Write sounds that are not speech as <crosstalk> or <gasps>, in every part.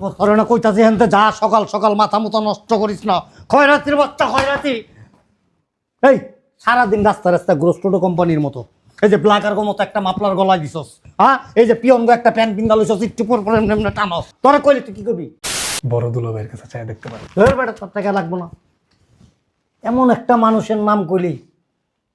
পর করে না কইতাছি হেনতে যা সকাল সকাল মাথা মতো নষ্ট করিস না। খয়রাতির বাচ্চা খয়রাতি এই সারাদিন রাস্তা রাস্তা গ্রোস্টোটো কোম্পানির মতো। এই যে ব্ল্যাকার মতো একটা মাপলার গলায় দিছস হ্যাঁ? এই যে পিয়ঙ্গ একটা প্যান্ট পিন্দা লইছস একটু পর পর টানস। তোরা কইলি তুই কি করবি? বড় দুলাভাইয়ের কাছে চাই দেখতে পারেন ধর বেটা তোর টাকা লাগবো না। এমন একটা মানুষের নাম কইলি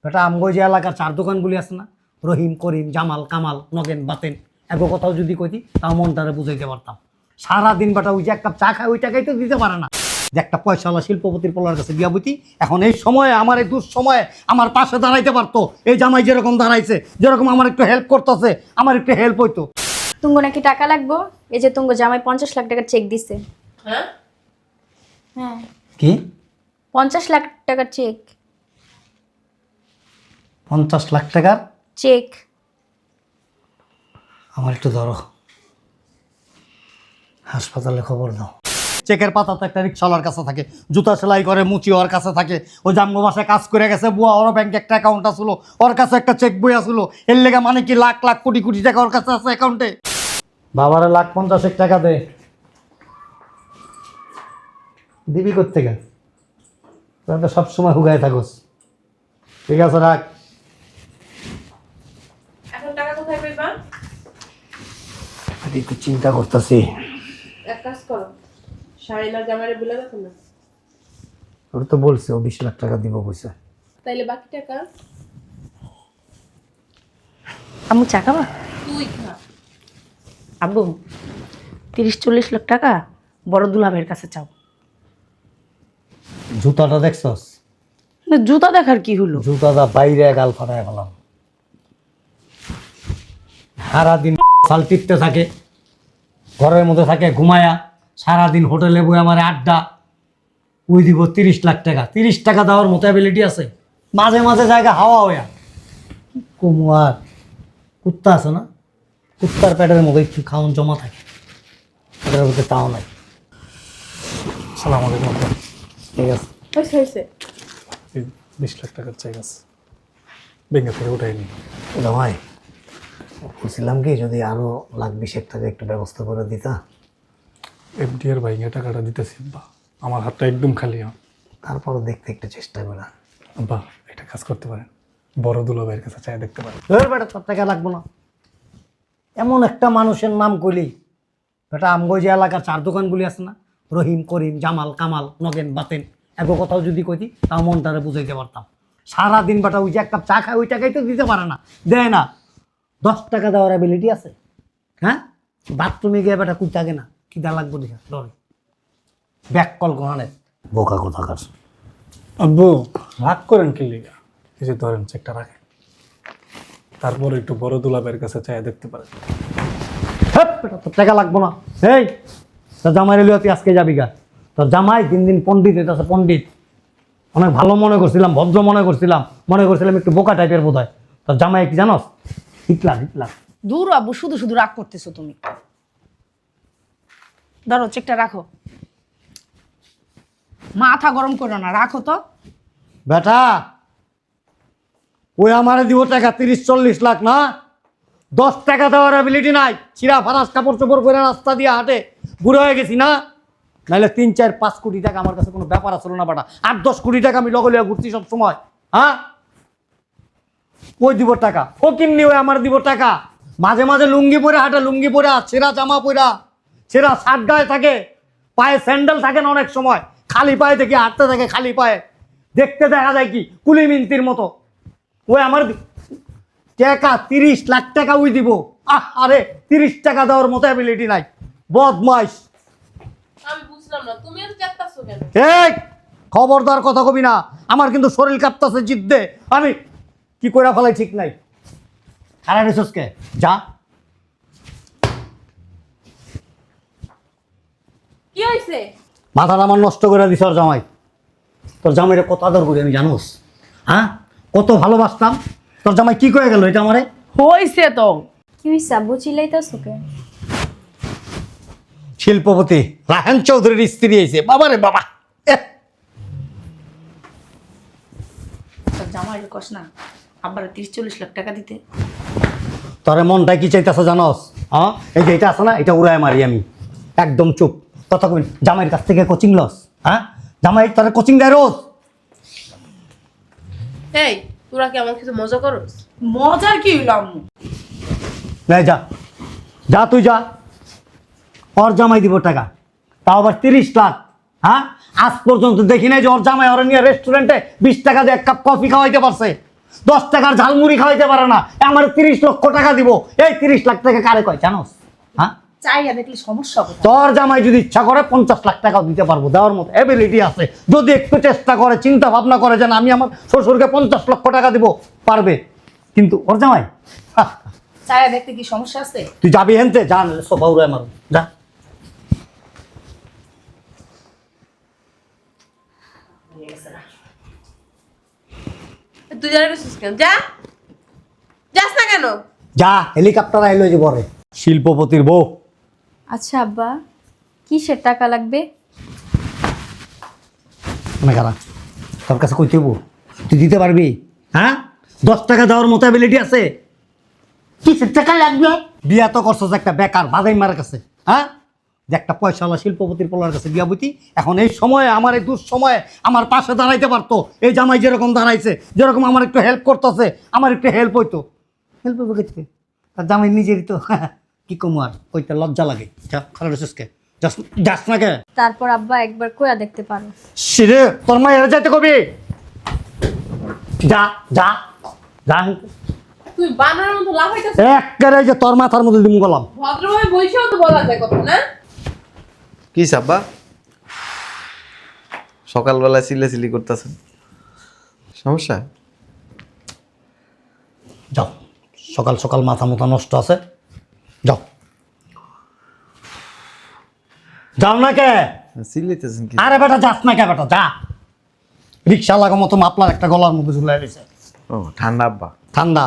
বেটা আমগো যে এলাকার চার দোকানগুলি আছে না রহিম করিম জামাল কামাল নগেন বাতেন এগো কথাও যদি কইতি তাও মনটারে বুঝাইতে পারতাম। সারাদিন বেটা ওই যে এক কাপ চা খায় ওই টাকাই তো দিতে পারে না। যে একটা পয়সাওয়ালা শিল্পপতির পোলার কাছে বিয়া বুঝি এখন এই সময়ে আমার এই দুঃসময়ে আমার পাশে দাঁড়াইতে পারতো। এই জামাই যেরকম দাঁড়াইছে যেরকম আমার একটু হেল্প করতেছে আমার একটু হেল্প হইতো। তুঙ্গ নাকি টাকা লাগবো? এই যে তুঙ্গ জামাই পঞ্চাশ লাখ টাকার চেক দিছে। হ্যাঁ? হ্যাঁ। কি? পঞ্চাশ লাখ টাকার চেক পঞ্চাশ লাখ টাকার? চেক আমার একটু ধরো। হাসপাতালে খবর দাও। চেকের পাতা তো একটা রিক্সাওয়ালার কাছে থাকে জুতা সেলাই করে মুচি ওর কাছে থাকে। ওই জামগো বাসায় কাজ করে গেছে বুয়া ওর ব্যাংকে একটা অ্যাকাউন্ট আসলো ওর কাছে একটা চেক বই আসলো। এর লেগে মানে কি লাখ লাখ কোটি কোটি টাকা ওর কাছে আছে অ্যাকাউন্টে বাবারে লাখ পঞ্চাশেক টাকা দে। দিবি কোথেকে তোরা তো সবসময় হুগায় থাকোস। ঠিক আছে রাখ। এখন টাকা কোথায় পাইবা? চিন্তা করতেছি। কাজ করো। জামাইরে বলে দেখো না ওর তো বলছে ও বিশ লাখ টাকা দিব কইছে তাইলে বাকি টাকা? আম্মু চা খাবা? তুই খা। আব্বু তিরিশ চল্লিশ লাখ টাকা বড় দুলাভের কাছে চাও। জুতাটা দেখছস? না, জুতা দেখার কি হলো? জুতাটা বাইরে গাল ফাটায় ফেলাম। সারাদিন সাল টিপতে থাকে। ঘরের মধ্যে থাকে ঘুমায়া সারাদিন হোটেলে বই আমার আড্ডা। ওই দিব তিরিশ লাখ টাকা। তিরিশ টাকা দেওয়ার মতো অ্যাবিলিটি আছে। মাঝে মাঝে জায়গা হাওয়া হইয়া। কুমুয়ার কুত্তা আছে না? কুত্তার পেটের মধ্যে একটু খাওয়ান জমা থাকে। এটার মধ্যে তাও নাই। সালাম আলাইকুম ঠিক আছে। হয়েছে হয়েছে। বিশ লাখ টাকার চেক আছে। ব্যাংকে থেকে উঠাই নি। জামাই বলছিলাম কি যদি আরও লাখ বিশেক টাকা একটু ব্যবস্থা করে দিতা। এফডি এর ভাইঙ্গা টাকাটা দিতেছি আব্বা। আমার হাতটা একদম খালি এখন। তারপরও দেখতে একটু চেষ্টা করা। আব্বা একটা কাজ করতে পারেন। বড় দুলাভাইয়ের কাছে চাই দেখতে পারেন। ধর বেটা তোর টাকা লাগবো না। এমন একটা মানুষের নাম কইলি। বেটা আমগো যে এলাকার চার দোকানগুলি আছে না রহিম করিম জামাল কামাল নগেন বাতেন এগো কথাও যদি কইতি তাও মনটারে বুঝাইতে পারতাম। সারাদিন বেটা ওই যে এক কাপ চা খায় ওই টাকাই তো দিতে পারে না দেয় না। দশ টাকা দেওয়ার অ্যাবিলিটি আছে। হ্যাঁ? বাথরুমে গিয়ে বেটা কুই থাকে না কি দা লাগবো দেখা? ডরে ব্যাক কল কোহানে বোকা কোথাকার। আব্বু রাগ করেন কি লিগা? এই যে ধরেন চেকটা রাখেন। তারপর একটু বড় দুলাভাইয়ের কাছে চাই দেখতে পারেন। তোর টাকা লাগবো না। এই তোর জামাই রেলিও তুই আজকে যাবি গা। তোর জামাই দিন দিন পণ্ডিত হইতেছে পণ্ডিত। অনেক ভালো মনে করছিলাম ভদ্র মনে করছিলাম। মনে করছিলাম একটু বোকা টাইপের বোধ হয় তোর জামাই কি জানোস? Hitler Hitler. দূর আব্বু শুধু শুধু রাগ করতেছো তুমি। ধরো চেকটা রাখো। মাথা গরম করো না রাখো তো। বেটা ওই আমারে দিব টাকা তিরিশ চল্লিশ লাখ না? দশ টাকা দেওয়ার অ্যাবিলিটি নাই। চিরা ফারাস কাপড় চোপড় করে রাস্তা দিয়ে হাঁটে বুড়ো হয়ে গেছি না? নাহলে তিন চার পাঁচ কোটি টাকা আমার কাছে কোনো ব্যাপার আসলো না বাটা। আট দশ কোটি টাকা আমি লগলিয়া ঘুরছি সব সময় হ্যাঁ? ওই দিব টাকা। ও কিননি ওই আমার দিব টাকা। মাঝে মাঝে লুঙ্গি পরে হাঁটে লুঙ্গি পরে ছেঁড়া জামা পরা ছেঁড়া শার্ট গায়ে থাকে পায়ে স্যান্ডেল থাকে না অনেক সময়। খালি পায়ে দেখি হাঁটতে থাকে খালি পায়ে। দেখতে দেখা যায় কি? কুলি মিনতির মতো। ওই আমার টাকা তিরিশ লাখ টাকা ওই দিব। আহ আরে তিরিশ টাকা দেওয়ার মতো অ্যাবিলিটি নাই। বদমাইশ। খবরদার কথা কবি না। আমার কিন্তু শরীর কাঁপতাছে জিদ্দে। আমি কি করে ফেলাই ঠিক নাই? খারাপ কে? যা। কি হয়েছে মাথাটা আমার নষ্ট করে দিছ ওর জামাই। তোর জামাইরে কত আদর করি আমি জানোস? হ্যাঁ? কত ভালোবাসতাম। তোর জামাই কি করে গেল এটা আমারে? হইছে তো। কি হয়েছে আব্বু চিল্লাইতেছো কে? শিল্পপতি রাহেন চৌধুরীর স্ত্রী হয়েছে বাবারে বাবা। এহ, তোর জামাই কস না। আব্বার তিরিশ চল্লিশ লাখ টাকা দিতে। তোর মনটা কি চাইতেছ জানোস? হ্যাঁ এই যে এটা আছে না এটা উড়ায় মারি আমি। একদম চুপ। কথা কই জামাইয়ের কাছ থেকে কোচিং লস হ্যাঁ জামাই তারা কোচিং দেয় রোজ। এই তোরা কি আমার কিছু মজা করস? মজার কি হইল আম্মু? লে যা। যা তুই যা। ওর জামাই দিব টাকা। তাও আবার তিরিশ লাখ হ্যাঁ আজ পর্যন্ত দেখি নাই যে ওর জামাই ওরা নিয়ে রেস্টুরেন্টে বিশ টাকা দিয়ে এক কাপ কফি খাওয়াইতে পারছে। দশ টাকার ঝালমুড়ি খাওয়াইতে পারে না আমার তিরিশ লক্ষ টাকা দিব। এই তিরিশ লাখ টাকা কারে কয় জানোস? হ্যাঁ? চাইয়া দেখলে সমস্যা কোথায়? তোর জামাই যদি ইচ্ছা করে পঞ্চাশ লাখ টাকাও দিতে পারব দেওয়ার মতো এবিলিটি আছে। যদি একটু চেষ্টা করে চিন্তা ভাবনা করে যে না, আমি আমার শ্বশুরকে পঞ্চাশ লক্ষ টাকা দিব পারবে। কিন্তু ওর জামাই চাইয়া দেখতে কি সমস্যা আছে? তুই যাবি হেনতে? জান সোফা উড়ে মারো যা। তুই জানি গেছিস কেন? যা। যাস না কেন? যা হেলিকপ্টার আইলো যে বরে শিল্পপতির বউ। আচ্ছা আব্বা কিসের টাকা লাগবে? মানে খারাপ। তোর কাছে কই দেবো তুই দিতে পারবি? হ্যাঁ? দশ টাকা দেওয়ার মতো অ্যাবিলিটি আছে। কিসের টাকা লাগবে? বিয়া তো করছ একটা বেকার বাদাই মার কাছে। হ্যাঁ? যে একটা পয়সাওয়ালা শিল্পপতির পোলার কাছে বিয়া বুঝি এখন এই সময়ে আমার এই দুঃসময়ে আমার পাশে দাঁড়াইতে পারতো। এই জামাই যেরকম দাঁড়াইছে যেরকম আমার একটু হেল্প করতেছে আমার একটু হেল্প হইতো। হেল্প হইব গেছে তার জামাই নিজেরই তো কি কমু আর? ওইটা লজ্জা লাগে। যা খারাপ কে? যাস যাস না কে? তারপর আব্বা একবার কোয়া দেখতে পারো। সিরে তোর মা এরা যাইতে কবি? যা যা। যা। তুই বানানোর মতো লাভ হইতেছ একেবারে যে তোর মাথার মধ্যে দিমু গেলাম। ভদ্রভাবে বইসেও তো বলা যায় কথা না? কি সাব্বা সকালবেলা চিল্লাচিল্লি করতেছেন। সমস্যা? যাও। সকাল সকাল মাথা মাথা নষ্ট আছে। যাও। যাও না কে? চিল্লাইতেছেন কি? আরে বেটা যাস না কে বেটা যা। রিক্সা লাগা মতো মাপলার একটা গলার মধ্যে ঝুলাই রয়েছে ও ঠান্ডা আব্বা। ঠান্ডা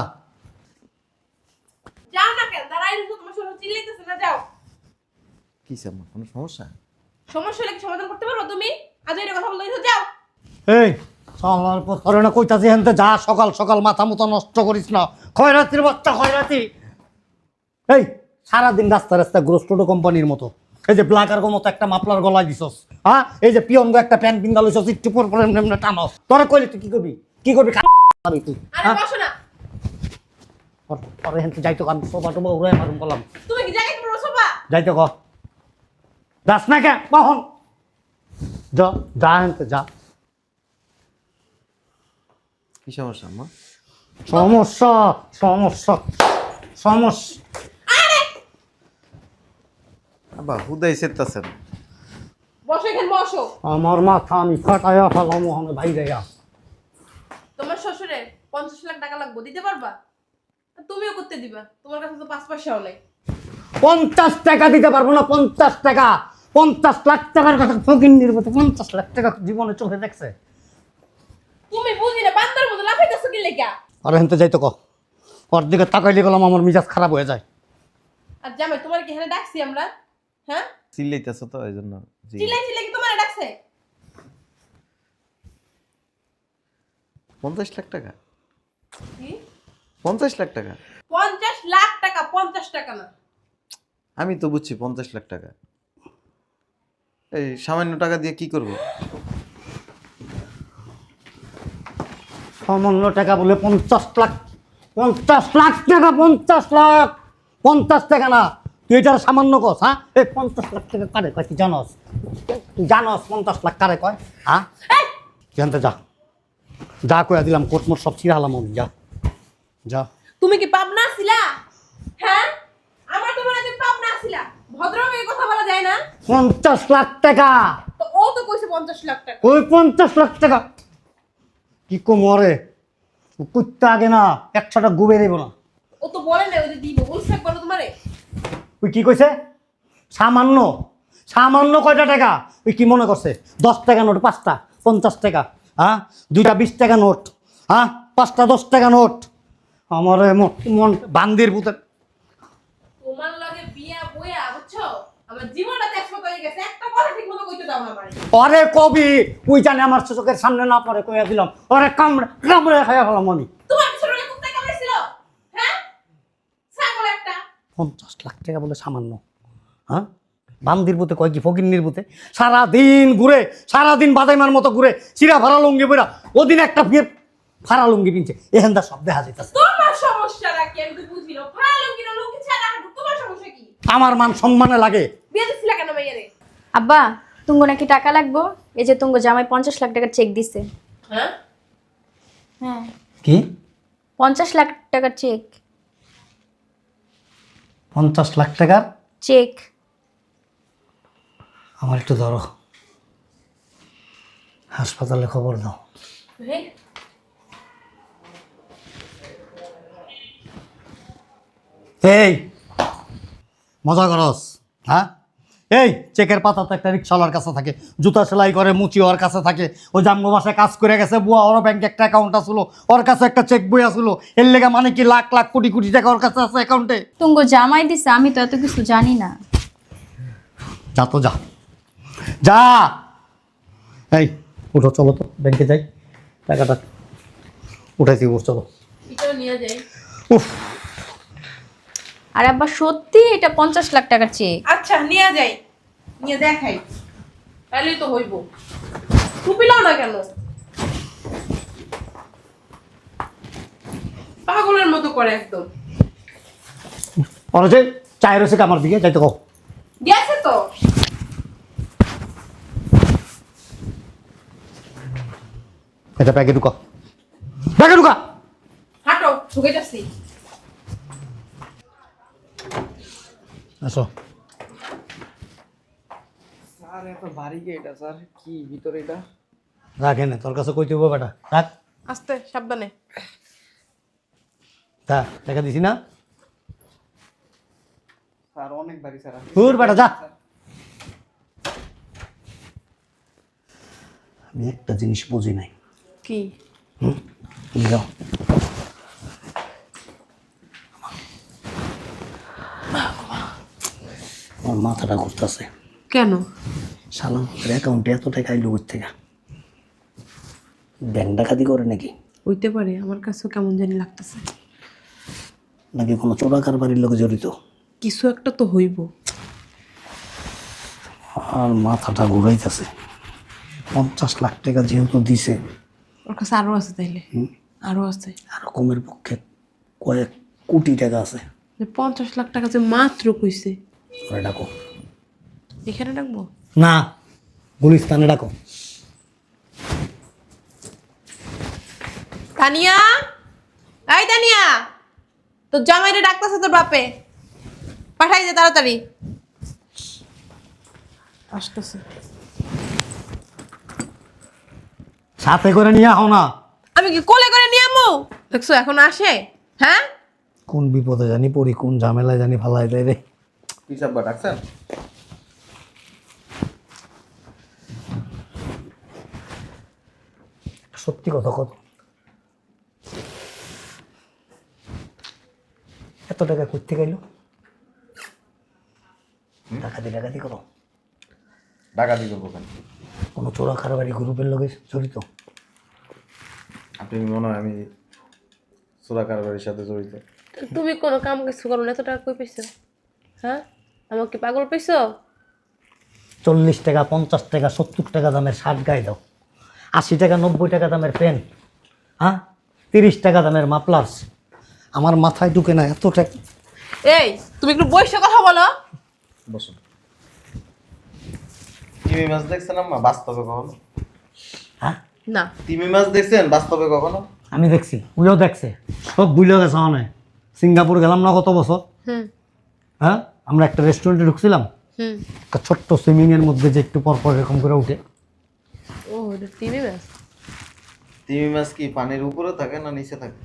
যাও না কেন দাঁড়াই রইছো তোমার শ্বশুর চিল্লাইতেছে না যাও কি কোনো সমস্যা? সমস্যা হলে কি সমাধান করতে পারো তুমি? আজ কথা বলতে যাও। এই চলার পর করে না কইতাছি হেনতে যা সকাল সকাল মাথা মতো নষ্ট করিস না। খয়রাতির বাচ্চা খয়রাতি। এই সারাদিন রাস্তা রাস্তা গ্রোস্টোটো কোম্পানির মতো। এই যে ব্ল্যাক আর মতো একটা মাপলার গলায় দিছস হ্যাঁ? এই যে পিয়ন একটা প্যান্ট পিন্দা লইছস একটু পর পর এমনি টানস। তোরা কইলি তুই কি করবি? কি করবি? খাবি তুই আরে হ্যাঁ? বসো না। পরে হেনতে যাইতো আমি সোফা টোফা উড়াই মারুম বললাম তুমি কি জায়গায় সোফা যাইতো ক। যাস না কে? কখন যা যা হেনতে যা। কি সমস্যা আম্মা? সমস্যা সমস্যা সমস্যা। হুদাই সেরতাছেন। বসো এখানে বসো। আমার মাথা আমি ফাটাইয়া ফেলাম ওখানে ভাই যাইয়া তোমার শ্বশুরে পঞ্চাশ লাখ টাকা লাগবে দিতে পারবা? আর তুমিও করতে দিবা তোমার কাছে তো পাঁচ পয়সাও নেই। পঞ্চাশ টাকা দিতে পারব না পঞ্চাশ টাকা। পঞ্চাশ লাখ টাকার কথা ফকির নির্মত পঞ্চাশ লাখ টাকা জীবনে চোখে দেখছে। তুমি বুঝি না বান্দার মতো লাফাইতেছো কি লেগা? আর হেনতে যাইতো ক। ওর দিকে তাকাইলে গেলাম আমার মিজাজ খারাপ হয়ে যায়। আর জামাই তোমার কি এখানে ডাকছি আমরা? হ্যাঁ? চিল্লাইতেছ তো এই জন্য জি। চিল্লাই চিল্লাই কি তোমার ডাকছে? পঞ্চাশ লাখ টাকা? কি? পঞ্চাশ লাখ টাকা? পঞ্চাশ লাখ টাকা পঞ্চাশ টাকা না। আমি তো বুঝছি পঞ্চাশ লাখ টাকা। এই সামান্য টাকা দিয়ে কি করব? সামান্য টাকা বলে পঞ্চাশ লাখ পঞ্চাশ লাখ টাকা পঞ্চাশ লাখ পঞ্চাশ টাকা না। তুই এটার সামান্য কস হ্যাঁ? এই পঞ্চাশ লাখ টাকা কারে কয় তুই জানস? তুই জানস পঞ্চাশ লাখ কারে কয় হ্যাঁ? জানতে যা। যা কয়া দিলাম কোটমোট সব ছিঁড়ে হালাম আমি যা। যা। তুমি কি পাবনা ছিলা? হ্যাঁ? আমার তো মনে হয় তুমি পাবনা ছিলা। ভদ্রভাবে এই কথা বলা যায় না। পঞ্চাশ লাখ টাকা। তো ও তো কইছে পঞ্চাশ লাখ টাকা। ওই পঞ্চাশ লাখ টাকা? কি কো মরে কুত্তা আগে না একশোটা গুবে দেবো না। ও তো বলে না ওই যে দিব। বলছে একবার তোমারে। ওই কি কইছে? সামান্য সামান্য কয়টা টাকা? ওই কি মনে করছে? দশ টাকা নোট পাঁচটা পঞ্চাশ টাকা। হ্যাঁ? দুইটা বিশ টাকা নোট। হ্যাঁ? পাঁচটা দশ টাকা নোট। আমার মন- বান্দির পুতে তোমার লগে বিয়া বইয়া বুঝছ? আমার জীবনটা অরে কবি তুই জানে আমার চোখের সামনে না পড়ে কইয়া দিলাম। অরে কামড়ে কামড়ে খাইয়া ফেলাম আমি। হ্যাঁ? পঞ্চাশ লাখ টাকা বলে সামান্য। হ্যাঁ? বান্দির পুতে কয় কি ফকিন্নির পুতে সারাদিন ঘুরে সারাদিন বাদাইমার মতো ঘুরে চিরা ভাড়া লুঙ্গি বেরা ওদিন একটা বিয়ে ফাড়া লুঙ্গি পিনছে। এখান দা তোমার সমস্যা কি? আমার মান সম্মানে লাগে বিয়ে দিছিলা কেন মেয়েরে আব্বা তুঙ্গ নাকি টাকা লাগবো? এই যে তুঙ্গ জামাই পঞ্চাশ লাখ টাকার চেক দিছে। হ্যাঁ? হ্যাঁ। কি? পঞ্চাশ লাখ টাকার চেক পঞ্চাশ লাখ টাকার? চেক আমার একটু ধরো। হাসপাতালে খবর দাও। এই মজা করস হ্যাঁ? এই চেকের পাতা তো একটা রিক্সাওয়ালার কাছে থাকে জুতা সেলাই করে মুচি ওর কাছে থাকে ওই জামগো বাসায় কাজ করে গেছে বুয়া ওর ব্যাংকে একটা অ্যাকাউন্ট আসলো ওর কাছে একটা চেক বই আসলো এর লেগে মানে কি লাখ লাখ কোটি কোটি টাকা ওর কাছে আছে অ্যাকাউন্টে তুঙ্গ জামাই দিছে আমি তো এত কিছু জানি না। যা তো যা। যা! এই উঠো চলো তো ব্যাংকে যাই টাকাটা উঠাইছি ও চলো। নিয়ে যাই। উফ! আর আব্বা সত্যি এটা পঞ্চাশ লাখ টাকার চেয়ে আচ্ছা নিয়ে যাই। নিয়ে দেখাই। তাহলেই তো হইব। টুপিলাও না কেন? পাগলের মতো করে একদম। যে চায়ের রয়েছে আমার দিকে? যাইতে কও। গেছে তো। এটা ব্যাগে ঢুকা ব্যাগে ঢুকা। হাঁটো ঢুকেটাছি আসো। স্যার এত ভারী কি এটা স্যার। কি ভিতরে এটা? রাখে না তোর কাছে কইতে হব বেটা? রাখ। আস্তে সাবধানে। তা টাকা দিছি না? স্যার অনেক ভারী স্যার। দূর বেটা যা। আমি একটা জিনিস বুঝি নাই। কি? হুম যাও। আমার মাথাটা ঘুরতেছে। কেন? সালামের অ্যাকাউন্টে এত টাকা আইলো থেকে? ব্যাংক ডাকাতি করে নাকি? হইতে পারে আমার কাছেও কেমন জানি লাগতেছে। নাকি কোনো চোরা কারবারির লোক জড়িত? কিছু একটা তো হইব। আর মাথাটা ঘুরাইতেছে। পঞ্চাশ লাখ টাকা যেহেতু দিছে। ওর কাছে আরও আছে তাইলে। আরও আছে। আর কমের পক্ষে কয়েক কোটি টাকা আছে। যে পঞ্চাশ লাখ টাকা যে মাত্র কইছে। ওরা ডাকো। এখানে ডাকবো? না গুলিস্তানে ডাকো। তানিয়া? এই তানিয়া! তোর জামাইরে ডাকতেছে তোর বাপে। পাঠাই দে তাড়াতাড়ি। আসতেছে। সাথে করে নিয়ে আও না। আমি কি কোলে করে নিয়ে আমু? দেখছ এখন আসে? হ্যাঁ? কোন বিপদে জানি পড়ি কোন ঝামেলায় জানি ফালাই দেয় রে। হিসাব বা ডাকছেন? সত্যি কথা কত? এত টাকা করতে গেল ডাকাতি ডাকাতি করো। ডাকাতি করব কেন? কোনো চোরা কারবারি গ্রুপের লোকে জড়িত? আপনি মনে হয় আমি সুরা কারবারের সাথে জড়িত? তুমি কোনো কাম কিছু করো না এত টাকা কই পাইছো? হ্যাঁ? আমাকে পাগল পাইছো? চল্লিশ টাকা পঞ্চাশ টাকা সত্তর টাকা দামের শার্ট গায়ে দাও। আশি টাকা নব্বই টাকা দামের পেন হ্যাঁ? তিরিশ টাকা দামের মাপলার্স আমার মাথায় ঢুকে না এত টাকা এই তুমি একটু বসে কথা বলো। বসুন। তিমি মাছ দেখছেন আম্মা? বাস্তবে কখনো? হ্যাঁ? না। তিমি মাছ দেখছেন? বাস্তবে কখনো? আমি দেখছি। উইও দেখছে। সব বুঝলে গেছে অনেক সিঙ্গাপুর গেলাম না কত বছর? হ্যাঁ? আমরা একটা রেস্টুরেন্টে ঢুকছিলাম। হুম। একটা ছোট্ট সুইমিংয়ের মধ্যে যে একটু পর পরপর এরকম করে উঠে। ও এটা টিভি ম্যাচ তিমি মাছ কি পানির উপরে থাকে না নিচে থাকে?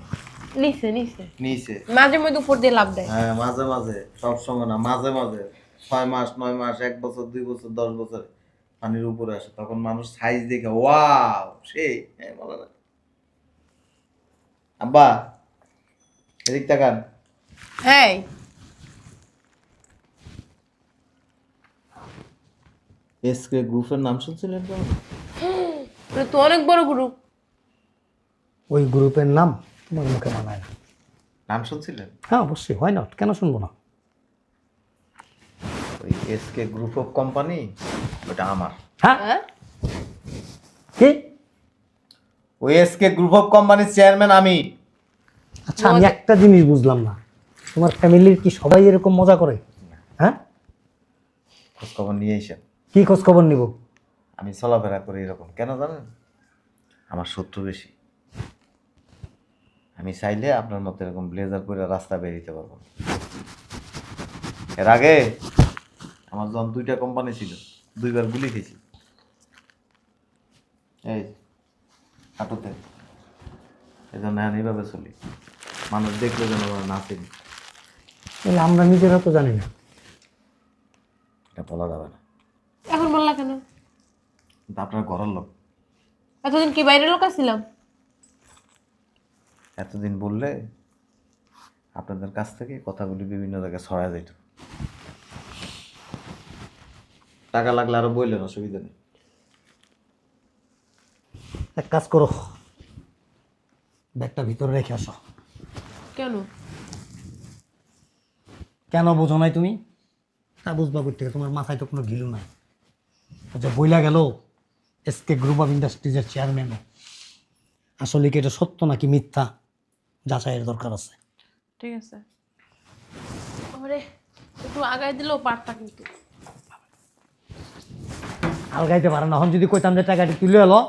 নিচে নিচে। নিচে। মাঝে মধ্যে উপর দিয়ে লাভ দেয়। হ্যাঁ মাঝে মাঝে সব সময় না মাঝে মাঝে। ছয় মাস নয় মাস এক বছর দুই বছর দশ বছর পানির উপরে আসে। তখন মানুষ সাইজ দেখে ওয়াও সেই হ্যাঁ বলে না। আব্বা এদিক তাকান। এই এসকে গ্রুপের নাম শুনছিলেন তো? <gasps> এটা তো অনেক বড় গ্রুপ ওই গ্রুপের নাম তোমার মুখে মানায় না। নাম শুনছিলেন? হ্যাঁ অবশ্যই। হয় না কেন শুনব না? ওই এসকে গ্রুপ অফ কোম্পানি ওটা আমার। হ্যাঁ? হ্যাঁ? কি? ওই এসকে গ্রুপ অফ কোম্পানির চেয়ারম্যান আমি। আচ্ছা আমি একটা জিনিস বুঝলাম না। তোমার ফ্যামিলির কি সবাই এরকম মজা করে? হ্যাঁ? খোঁজখবর নিয়ে এসেন কি খোঁজ খবর নিব? আমি চলাফেরা করি এরকম। কেন জানেন? আমার শত্রু বেশি। আমি চাইলে আপনার মতো এরকম ব্লেজার পরে রাস্তা বেরিয়ে পারব। না। এর আগে আমার যখন দুইটা কোম্পানি ছিল দুইবার গুলি খেয়েছি। এই হাঁটুতে। এই জন্য এইভাবে চলি। মানুষ দেখলে যেন আমার না চিনি। আমরা নিজেরা তো জানি না। এটা বলা যাবে না। এখন বললা কেন? আপনার ঘরের লোক। এতদিন কি বাইরের লোক আসছিলাম এতদিন বললে আপনাদের কাছ থেকে কথাগুলি বিভিন্ন জায়গায় ছড়া যেত টাকা লাগলে আরও বললেন অসুবিধা নেই। এক কাজ করো। ব্যাগটা ভিতরে রেখে আসো। কেন? কেন বোঝো নাই তুমি? তা বুঝবা করতে তোমার মাথায় তো কোনো ঘিলু নাই। আচ্ছা বইলা গেল এসকে গ্রুপ অফ ইন্ডাস্ট্রিজের চেয়ারম্যানও আসলে কি এটা সত্য নাকি মিথ্যা? যাচাইয়ের দরকার আছে। ঠিক আছে। ওরে একটু আগাই দিলেও পারতা কিন্তু। আলগাইতে পারে না। এখন যদি কইতাম যে টাকাটি তুলে এলো